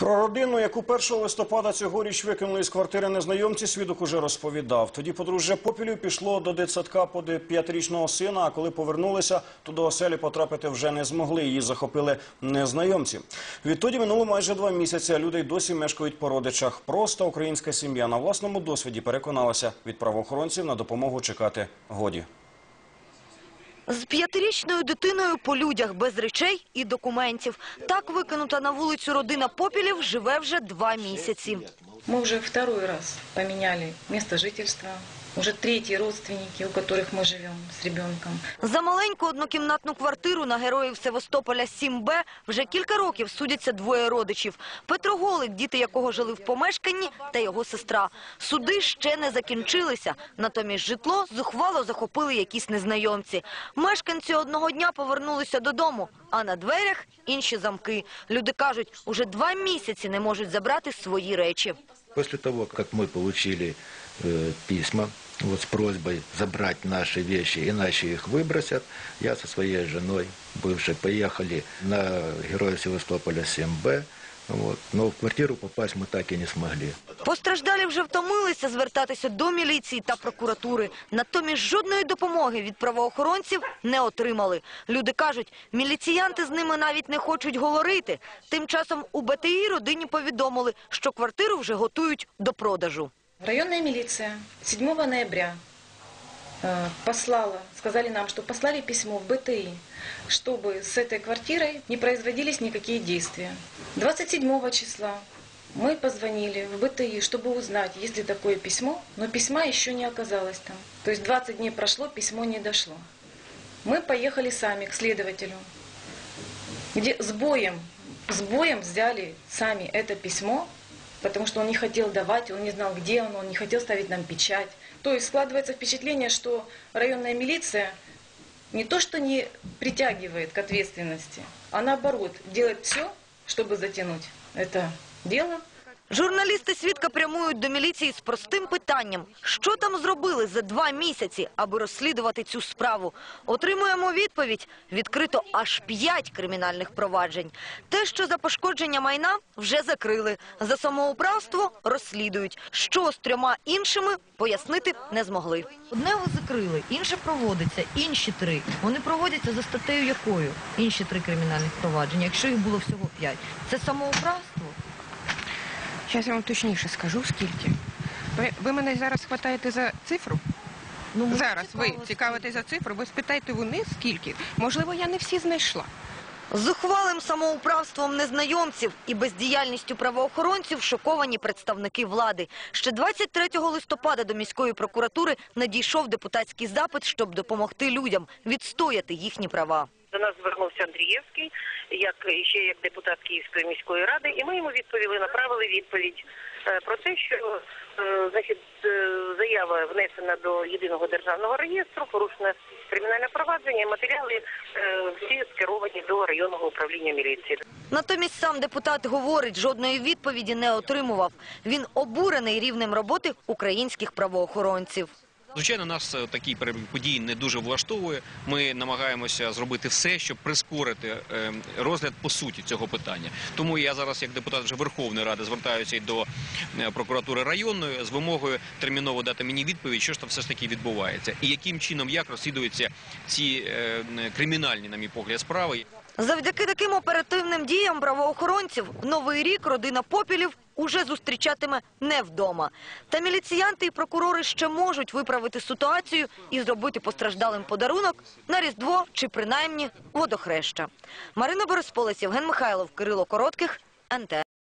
Про родину, яку 1 листопада цьогоріч викинули з квартири незнайомці, свідок уже розповідав. Тоді подружжя Попілів пішло до дитсадка по п'ятирічного сина, а коли повернулися, то до оселі потрапити вже не змогли. Її захопили незнайомці. Відтоді минуло майже два місяці, а люди й досі мешкають по родичах. Проста українська сім'я на власному досвіді переконалася від правоохоронців на допомогу чекати годі. З п'ятирічною дитиною по людях без речей і документів. Так викинута на вулицю родина Попілів живе вже два місяці. Ми вже второй раз поміняли місце жительства. Уже третьи родственники, у которых мы живем с ребенком. За маленьку однокімнатну квартиру на героїв Севастополя 7Б вже кілька років судяться двоє родичів. Петро Голик, діти якого жили в помешканні, та його сестра. Суди ще не закінчилися. Натомість житло зухвало захопили якісь незнайомці. Мешканці одного дня повернулися додому, а на дверях інші замки. Люди кажуть, уже два місяці не можуть забрати свої речі. После того, как мы получили э, письма вот, с просьбой забрать наши вещи, иначе их выбросят, я со своей женой, бывшей, поехали на Героя Севастополя 7Б, вот, но в квартиру попасть мы так и не смогли. Постраждалі вже втомилися звертатися до міліції та прокуратури. Натомість жодної допомоги від правоохоронців не отримали. Люди кажуть, міліціянти з ними навіть не хочуть говорити. Тим часом у БТІ родині повідомили, що квартиру вже готують до продажу. Районная милиция 7 ноября э, послала, сказали нам, что послали письмо в БТИ, чтобы с этой квартирой не производились никакие действия. 27 числа мы позвонили в БТИ, чтобы узнать, есть ли такое письмо, но письма еще не оказалось там. То есть 20 дней прошло, письмо не дошло. Мы поехали сами к следователю, где с боем, с боем взяли сами это письмо, потому что он не хотел давать, он не знал, где оно, он не хотел ставить нам печать. То есть складывается впечатление, что районная милиция не то что не притягивает к ответственности, а наоборот делает все, чтобы затянуть это дело Журналісти свідка прямують до міліції з простим питанням. Що там зробили за два місяці, аби розслідувати цю справу? Отримуємо відповідь. Відкрито аж п'ять кримінальних проваджень. Те, що за пошкодження майна, вже закрили. За самоуправство розслідують. Що з трьома іншими, пояснити не змогли. Одне ви закрили, інше проводиться, інші три. Вони проводяться за статтею якою? Інші три кримінальних провадження, якщо їх було всього п'ять. Це самоуправство? Зараз я вам точніше скажу, скільки. Ви, ви мене зараз хватаєте за цифру? Ну, зараз ви цікавитесь за цифру, ви спитайте у них скільки. Можливо, я не всі знайшла. Зухвалим самоуправством незнайомців і бездіяльністю правоохоронців шоковані представники влади. Ще 23 листопада до міської прокуратури надійшов депутатський запит, щоб допомогти людям відстояти їхні права. До нас звернувся Андрієвський, як ще як депутат Київської міської ради, і ми йому відповіли, направили відповідь е, про те, що е, значить е, заява внесена до єдиного державного реєстру, порушене кримінальне провадження, і матеріали всі скеровані до районного управління міліції. Натомість сам депутат говорить, жодної відповіді не отримував. Він обурений рівнем роботи українських правоохоронців. Звичайно, нас е, такі події не дуже влаштовує. Ми намагаємося зробити все, щоб прискорити е, розгляд по суті цього питання. Тому я зараз, як депутат вже Верховної Ради, звертаюся і до е, прокуратури районної з вимогою терміново дати мені відповідь, що ж там все ж таки відбувається, і яким чином як розслідуються ці кримінальні, на мій погляд, справи. Завдяки таким оперативним діям правоохоронців новий рік родина Попілів уже зустрічатиме не вдома. Та міліціянти і прокурори ще можуть виправити ситуацію і зробити постраждалим подарунок на Різдво чи принаймні водохреща. Марина Борисполець, Євген Михайлов, Кирило Коротких, НТ.